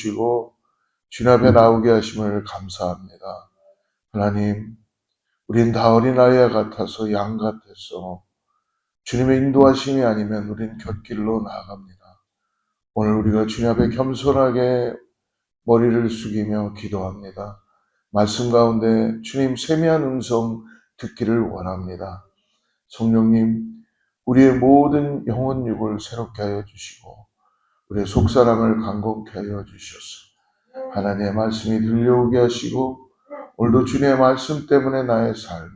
깨워주시고 주님 앞에 나오게 하심을 감사합니다. 하나님, 우린 다 어린아이와 같아서 양 같아서 주님의 인도하심이 아니면 우린 곁길로 나아갑니다. 오늘 우리가 주님 앞에 겸손하게 머리를 숙이며 기도합니다. 말씀 가운데 주님 세미한 음성 듣기를 원합니다. 성령님, 우리의 모든 영혼 육을 새롭게 하여 주시고 우리의 속사람을 강건케 하여 주셔서 하나님의 말씀이 들려오게 하시고 오늘도 주님의 말씀 때문에 나의 삶이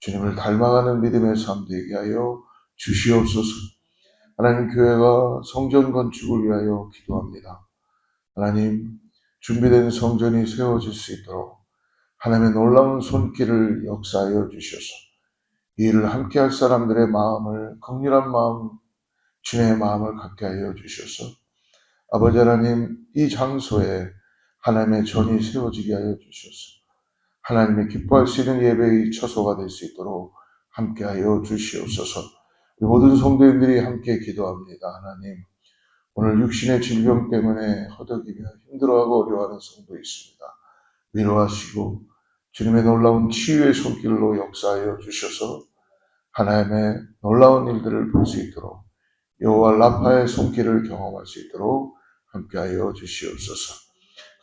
주님을 닮아가는 믿음의 삶 되게 하여 주시옵소서. 하나님 교회가 성전 건축을 위하여 기도합니다. 하나님 준비된 성전이 세워질 수 있도록 하나님의 놀라운 손길을 역사하여 주셔서 이 일을 함께 할 사람들의 마음을 극렬한 마음 주님의 마음을 갖게 하여 주셔서 아버지 하나님 이 장소에 하나님의 전이 세워지게 하여 주셔서 하나님의 기뻐할 수 있는 예배의 처소가 될 수 있도록 함께 하여 주시옵소서. 모든 성도님들이 함께 기도합니다. 하나님 오늘 육신의 질병 때문에 허덕이며 힘들어하고 어려워하는 성도 있습니다. 위로하시고 주님의 놀라운 치유의 손길로 역사하여 주셔서 하나님의 놀라운 일들을 볼 수 있도록 여호와 라파의 손길을 경험할 수 있도록 함께하여 주시옵소서.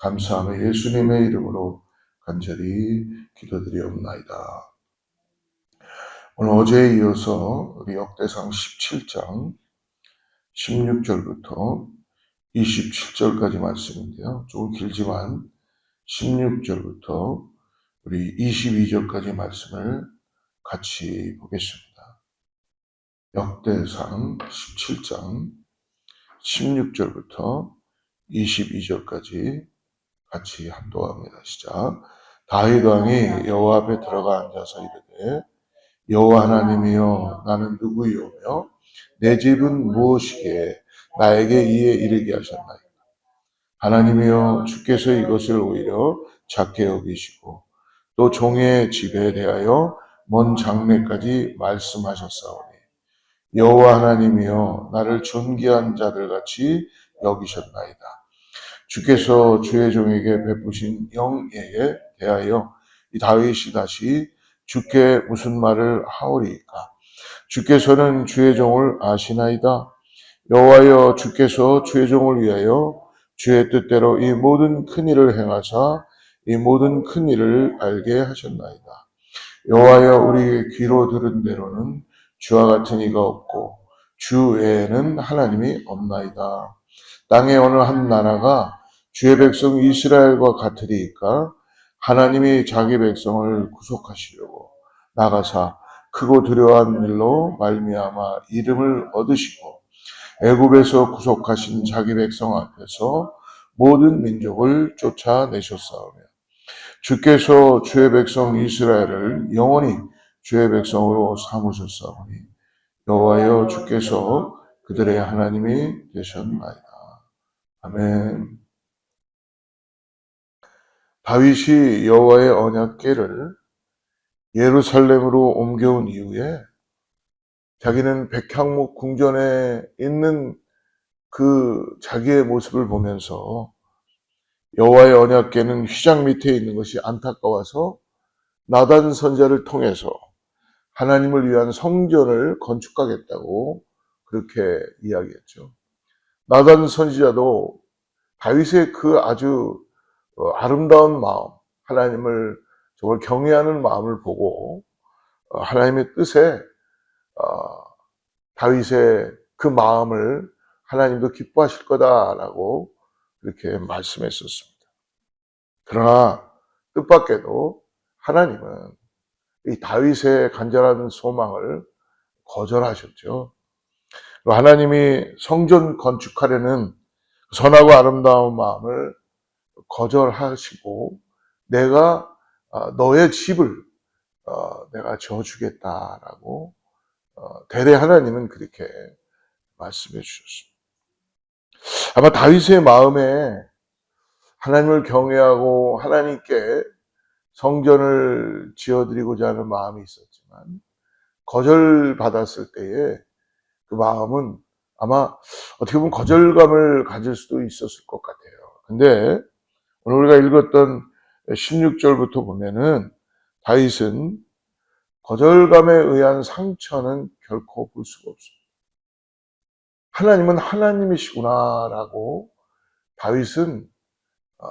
감사하며 예수님의 이름으로 간절히 기도드리옵나이다. 오늘 어제에 이어서 우리 역대상 17장 16절부터 27절까지 말씀인데요. 조금 길지만 16절부터 우리 22절까지 말씀을 같이 보겠습니다. 역대상 17장 16절부터 22절까지 같이 합독합니다. 시작. 다윗 왕이 여호와 앞에 들어가 앉아서 이르되 여호와 하나님이여 나는 누구이오며 내 집은 무엇이기에 나에게 이에 이르게 하셨나이까 하나님이여 주께서 이것을 오히려 작게 여기시고 또 종의 집에 대하여 먼 장래까지 말씀하셨사오니 여호와 하나님이여 나를 존귀한 자들 같이 여기셨나이다. 주께서 주의 종에게 베푸신 영예에 대하여 이 다윗이 다시 주께 무슨 말을 하오리까? 주께서는 주의 종을 아시나이다. 여호와여 주께서 주의 종을 위하여 주의 뜻대로 이 모든 큰 일을 행하사 이 모든 큰 일을 알게 하셨나이다. 여호와여 우리 귀로 들은 대로는 주와 같은 이가 없고 주 외에는 하나님이 없나이다. 땅의 어느 한 나라가 주의 백성 이스라엘과 같으리이까 하나님이 자기 백성을 구속하시려고 나가사 크고 두려워한 일로 말미암아 이름을 얻으시고 애굽에서 구속하신 자기 백성 앞에서 모든 민족을 쫓아내셨사오며 주께서 주의 백성 이스라엘을 영원히 주의 백성으로 삼으셨사오니 여호와여 주께서 그들의 하나님이 되셨나이다. 아멘. 다윗이 여호와의 언약궤를 예루살렘으로 옮겨온 이후에 자기는 백향목 궁전에 있는 그 자기의 모습을 보면서 여호와의 언약궤는 휘장 밑에 있는 것이 안타까워서 나단 선자를 통해서 하나님을 위한 성전을 건축하겠다고 그렇게 이야기했죠. 나단 선지자도 다윗의 그 아주 어, 아름다운 마음, 하나님을 정말 경외하는 마음을 보고 어, 하나님의 뜻에 어, 다윗의 그 마음을 하나님도 기뻐하실 거다라고 그렇게 말씀했었습니다. 그러나 뜻밖에도 하나님은 이 다윗의 간절한 소망을 거절하셨죠. 하나님이 성전 건축하려는 선하고 아름다운 마음을 거절하시고 내가 어, 너의 집을 어, 내가 지어주겠다라고 어, 대대 하나님은 그렇게 말씀해 주셨습니다. 아마 다윗의 마음에 하나님을 경외하고 하나님께 성전을 지어드리고자 하는 마음이 있었지만 거절받았을 때에 그 마음은 아마 어떻게 보면 거절감을 가질 수도 있었을 것 같아요. 근데 오늘 우리가 읽었던 16절부터 보면은 다윗은 거절감에 의한 상처는 결코 볼 수가 없습니다. 하나님은 하나님이시구나라고 다윗은 어,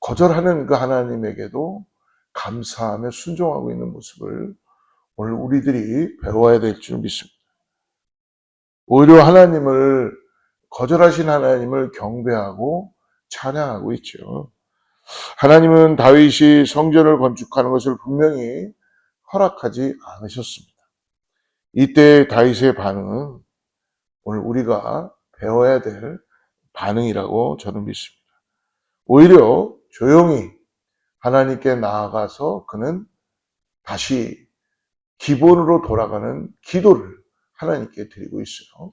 거절하는 그 하나님에게도 감사하며 순종하고 있는 모습을 오늘 우리들이 배워야 될 줄 믿습니다. 오히려 하나님을 거절하신 하나님을 경배하고 찬양하고 있죠. 하나님은 다윗이 성전을 건축하는 것을 분명히 허락하지 않으셨습니다. 이때 다윗의 반응은 오늘 우리가 배워야 될 반응이라고 저는 믿습니다. 오히려 조용히 하나님께 나아가서 그는 다시 기본으로 돌아가는 기도를 하나님께 드리고 있어요.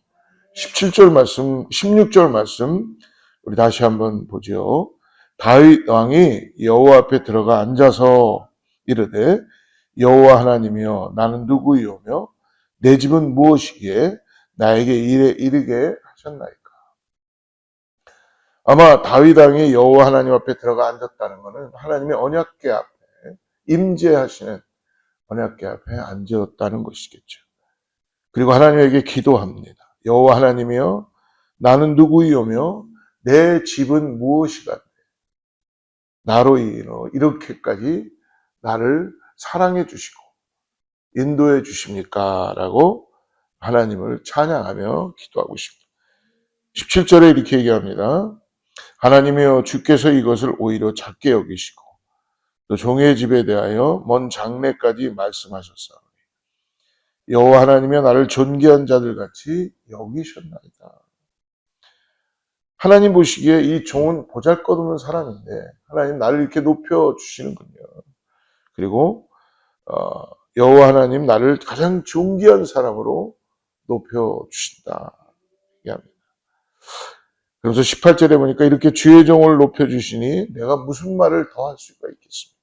17절 말씀, 16절 말씀 우리 다시 한번 보죠. 다윗 왕이 여호와 앞에 들어가 앉아서 이르되 여호와 하나님이여 나는 누구이오며 내 집은 무엇이기에 나에게 이르게 하셨나이까. 아마 다윗 왕이 여호와 하나님 앞에 들어가 앉았다는 것은 하나님의 언약궤 앞에 임재하시는 언약궤 앞에 앉았다는 것이겠죠. 그리고 하나님에게 기도합니다. 여호와 하나님이여 나는 누구이오며 내 집은 무엇이가 나로 인해 이렇게까지 나를 사랑해 주시고 인도해 주십니까? 라고 하나님을 찬양하며 기도하고 싶습니다. 17절에 이렇게 얘기합니다. 하나님이여 주께서 이것을 오히려 작게 여기시고 또 종의 집에 대하여 먼 장래까지 말씀하셨사오니 여호와 하나님이여 나를 존귀한 자들 같이 여기셨나이다. 하나님 보시기에 이 종은 보잘것없는 사람인데 하나님 나를 이렇게 높여 주시는군요. 그리고 어, 여호와 하나님 나를 가장 존귀한 사람으로 높여 주신다. 얘기합니다. 그래서 18절에 보니까 이렇게 주의 종을 높여 주시니 내가 무슨 말을 더 할 수가 있겠습니까?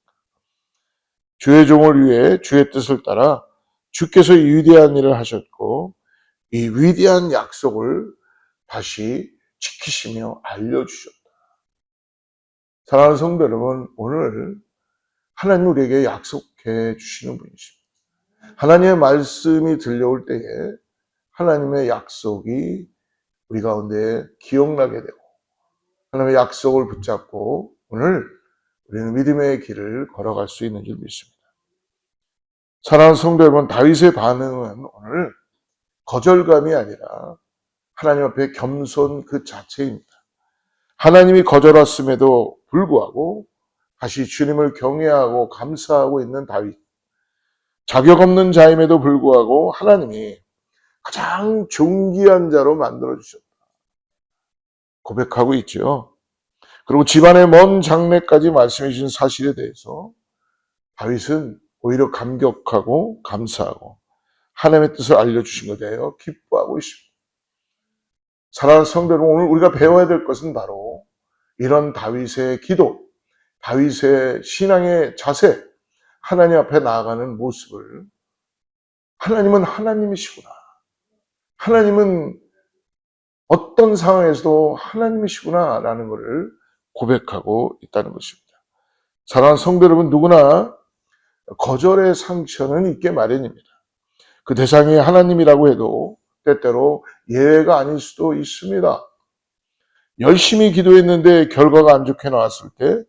주의 종을 위해 주의 뜻을 따라 주께서 위대한 일을 하셨고 이 위대한 약속을 다시 지키시며 알려주셨다. 사랑하는 성도 여러분, 오늘 하나님 우리에게 약속해 주시는 분이십니다. 하나님의 말씀이 들려올 때에 하나님의 약속이 우리 가운데 기억나게 되고 하나님의 약속을 붙잡고 오늘 우리는 믿음의 길을 걸어갈 수 있는 줄 믿습니다. 사랑하는 성도 여러분, 다윗의 반응은 오늘 거절감이 아니라 하나님 앞에 겸손 그 자체입니다. 하나님이 거절했음에도 불구하고 다시 주님을 경외하고 감사하고 있는 다윗. 자격 없는 자임에도 불구하고 하나님이 가장 존귀한 자로 만들어주셨다. 고백하고 있죠. 그리고 집안의 먼 장래까지 말씀해 주신 사실에 대해서 다윗은 오히려 감격하고 감사하고 하나님의 뜻을 알려주신 것에 대하여 기뻐하고 있습니다. 사랑하는 성도 여러분, 오늘 우리가 배워야 될 것은 바로 이런 다윗의 기도, 다윗의 신앙의 자세, 하나님 앞에 나아가는 모습을 하나님은 하나님이시구나. 하나님은 어떤 상황에서도 하나님이시구나 라는 것을 고백하고 있다는 것입니다. 사랑하는 성도 여러분, 누구나 거절의 상처는 있게 마련입니다. 그 대상이 하나님이라고 해도 때때로 예외가 아닐 수도 있습니다. 열심히 기도했는데 결과가 안 좋게 나왔을 때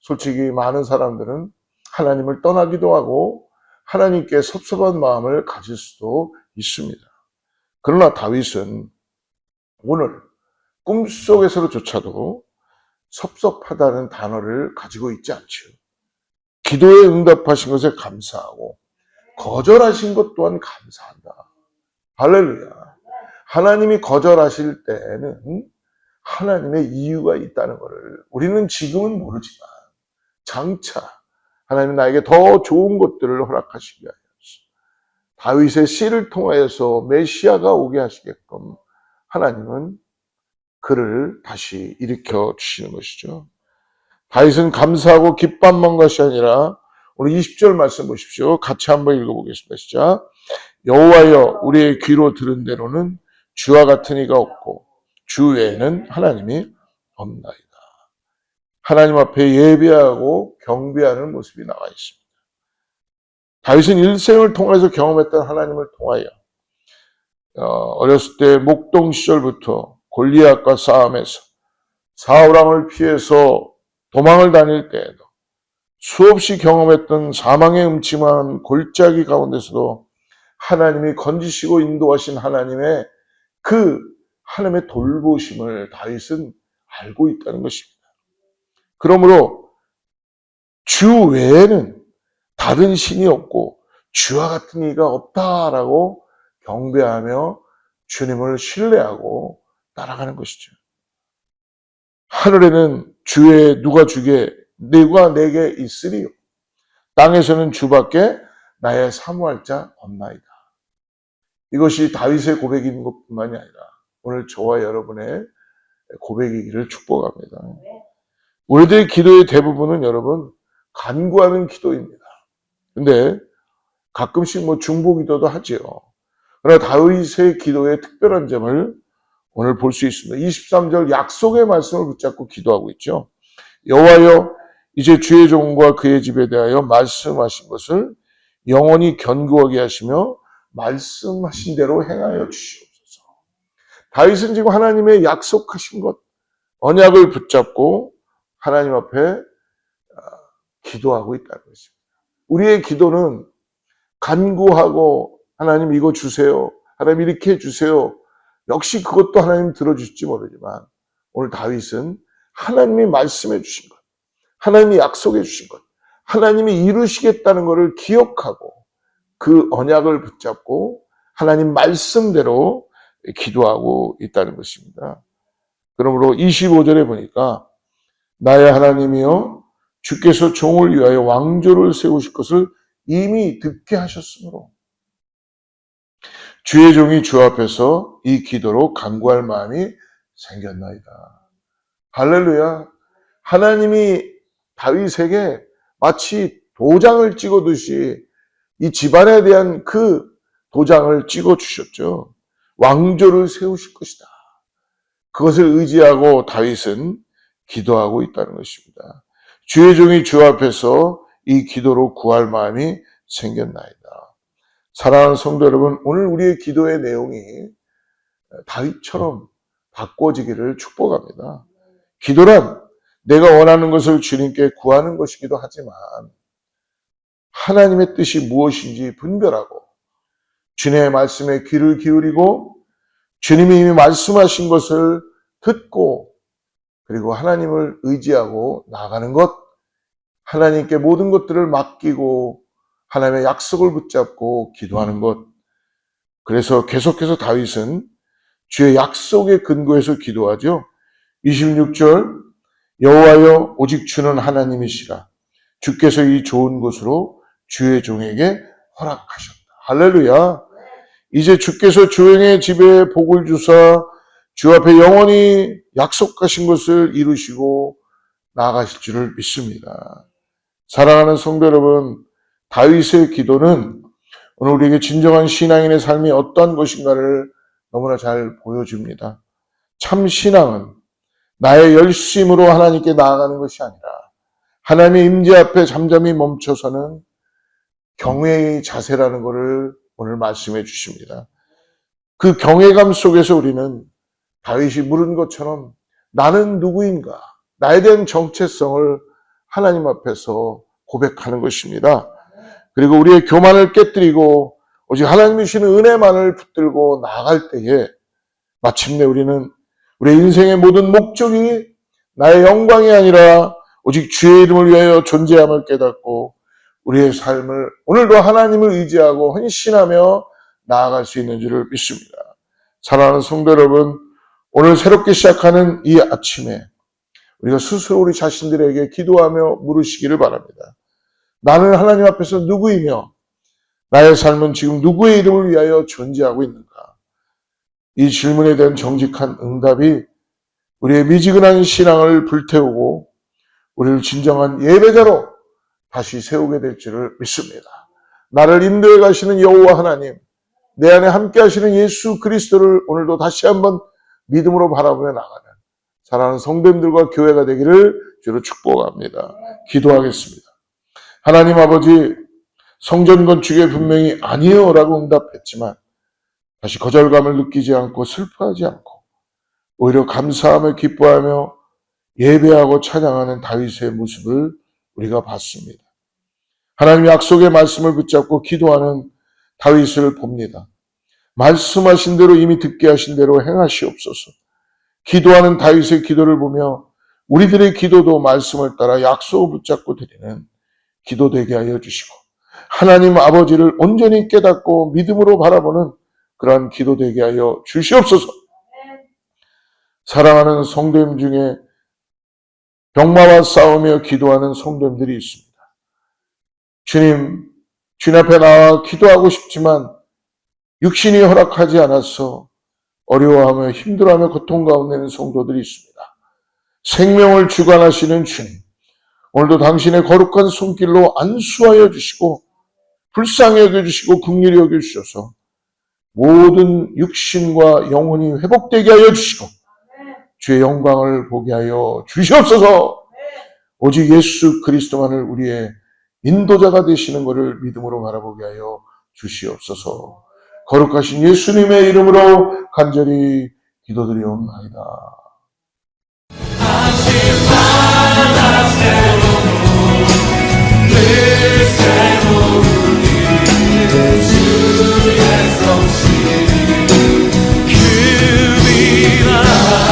솔직히 많은 사람들은 하나님을 떠나기도 하고 하나님께 섭섭한 마음을 가질 수도 있습니다. 그러나 다윗은 오늘 꿈속에서조차도 섭섭하다는 단어를 가지고 있지 않죠. 기도에 응답하신 것에 감사하고 거절하신 것 또한 감사한다. 할렐루야. 하나님이 거절하실 때는 하나님의 이유가 있다는 것을 우리는 지금은 모르지만 장차 하나님 나에게 더 좋은 것들을 허락하시기 위하여 다윗의 씨를 통하여서 메시아가 오게 하시게끔 하나님은 그를 다시 일으켜 주시는 것이죠. 다윗은 감사하고 기뻐한 것이 아니라 오늘 20절 말씀 보십시오. 같이 한번 읽어보겠습니다. 시작. 여호와여 우리의 귀로 들은 대로는 주와 같은 이가 없고 주 외에는 하나님이 없나이다. 하나님 앞에 예배하고 경배하는 모습이 나와 있습니다. 다윗은 일생을 통해서 경험했던 하나님을 통하여 어, 어렸을 때 목동 시절부터 골리앗과 싸움에서 사울왕을 피해서 도망을 다닐 때에도 수없이 경험했던 사망의 음침한 골짜기 가운데서도 하나님이 건지시고 인도하신 하나님의 그 하나님의 돌보심을 다윗은 알고 있다는 것입니다. 그러므로 주 외에는 다른 신이 없고 주와 같은 이가 없다라고 경배하며 주님을 신뢰하고 따라가는 것이죠. 하늘에는 주의 누가 주게 내가 내게 있으리요. 땅에서는 주밖에 나의 사모할 자 없나이다. 이것이 다윗의 고백인 것뿐만이 아니라 오늘 저와 여러분의 고백이기를 축복합니다. 우리들의 기도의 대부분은 여러분 간구하는 기도입니다. 근데 가끔씩 뭐 중보 기도도 하지요. 그러나 다윗의 기도의 특별한 점을 오늘 볼 수 있습니다. 23절 약속의 말씀을 붙잡고 기도하고 있죠. 여호와여 이제 주의 종과 그의 집에 대하여 말씀하신 것을 영원히 견고하게 하시며 말씀하신 대로 행하여 주시옵소서. 다윗은 지금 하나님의 약속하신 것 언약을 붙잡고 하나님 앞에 아, 기도하고 있다는 것입니다. 우리의 기도는 간구하고 하나님 이거 주세요. 하나님 이렇게 해주세요. 역시 그것도 하나님 들어주실지 모르지만 오늘 다윗은 하나님이 말씀해 주신 것, 하나님이 약속해 주신 것, 하나님이 이루시겠다는 것을 기억하고 그 언약을 붙잡고 하나님 말씀대로 기도하고 있다는 것입니다. 그러므로 25절에 보니까 나의 하나님이여 주께서 종을 위하여 왕조를 세우실 것을 이미 듣게 하셨으므로 주의 종이 주 앞에서 이 기도로 간구할 마음이 생겼나이다. 할렐루야. 하나님이 다윗에게 마치 도장을 찍어듯이 이 집안에 대한 그 도장을 찍어 주셨죠. 왕조를 세우실 것이다. 그것을 의지하고 다윗은 기도하고 있다는 것입니다. 주의 종이 주 앞에서 이 기도로 구할 마음이 생겼나이다. 사랑하는 성도 여러분, 오늘 우리의 기도의 내용이 다윗처럼 바꿔지기를 축복합니다. 기도란 내가 원하는 것을 주님께 구하는 것이기도 하지만 하나님의 뜻이 무엇인지 분별하고 주님의 말씀에 귀를 기울이고 주님이 이미 말씀하신 것을 듣고 그리고 하나님을 의지하고 나가는 것, 하나님께 모든 것들을 맡기고 하나님의 약속을 붙잡고 기도하는 것. 그래서 계속해서 다윗은 주의 약속에 근거해서 기도하죠. 26절 여호와여 오직 주는 하나님이시라 주께서 이 좋은 곳으로 주의 종에게 허락하셨다. 할렐루야. 이제 주께서 주행의 집에 복을 주사 주 앞에 영원히 약속하신 것을 이루시고 나아가실 줄을 믿습니다. 사랑하는 성도 여러분, 다윗의 기도는 오늘 우리에게 진정한 신앙인의 삶이 어떤 것인가를 너무나 잘 보여줍니다. 참 신앙은 나의 열심으로 하나님께 나아가는 것이 아니라 하나님의 임재 앞에 잠잠히 멈춰서는 경외의 자세라는 것을 오늘 말씀해 주십니다. 그 경외감 속에서 우리는 다윗이 물은 것처럼 나는 누구인가? 나에 대한 정체성을 하나님 앞에서 고백하는 것입니다. 그리고 우리의 교만을 깨뜨리고 오직 하나님이 주시는 은혜만을 붙들고 나아갈 때에 마침내 우리는 우리의 인생의 모든 목적이 나의 영광이 아니라 오직 주의 이름을 위하여 존재함을 깨닫고 우리의 삶을 오늘도 하나님을 의지하고 헌신하며 나아갈 수 있는 줄을 믿습니다. 사랑하는 성도 여러분, 오늘 새롭게 시작하는 이 아침에 우리가 스스로 우리 자신들에게 기도하며 물으시기를 바랍니다. 나는 하나님 앞에서 누구이며 나의 삶은 지금 누구의 이름을 위하여 존재하고 있는가? 이 질문에 대한 정직한 응답이 우리의 미지근한 신앙을 불태우고 우리를 진정한 예배자로 다시 세우게 될 줄을 믿습니다. 나를 인도해 가시는 여호와 하나님, 내 안에 함께 하시는 예수 그리스도를 오늘도 다시 한번 믿음으로 바라보며 나가는 사랑하는 성도님들과 교회가 되기를 주로 축복합니다. 기도하겠습니다. 하나님 아버지, 성전 건축에 분명히 아니요 라고 응답했지만 다시 거절감을 느끼지 않고 슬퍼하지 않고 오히려 감사하며 기뻐하며 예배하고 찬양하는 다윗의 모습을 우리가 봤습니다. 하나님 약속의 말씀을 붙잡고 기도하는 다윗을 봅니다. 말씀하신 대로 이미 듣게 하신 대로 행하시옵소서. 기도하는 다윗의 기도를 보며 우리들의 기도도 말씀을 따라 약속을 붙잡고 드리는 기도 되게 하여 주시고 하나님 아버지를 온전히 깨닫고 믿음으로 바라보는 그러한 기도 되게 하여 주시옵소서. 사랑하는 성도님 중에 병마와 싸우며 기도하는 성도님들이 있습니다. 주님, 주님 앞에 나와 기도하고 싶지만 육신이 허락하지 않아서 어려워하며 힘들어하며 고통 가운데 있는 성도들이 있습니다. 생명을 주관하시는 주님, 오늘도 당신의 거룩한 손길로 안수하여 주시고 불쌍히 여겨주시고 긍휼히 여겨주셔서 모든 육신과 영혼이 회복되게 하여 주시고 주의 영광을 보게 하여 주시옵소서 오직 예수 그리스도만을 우리의 인도자가 되시는 것을 믿음으로 바라보게 하여 주시옵소서 거룩하신 예수님의 이름으로 간절히 기도드리옵나이다. 그 미라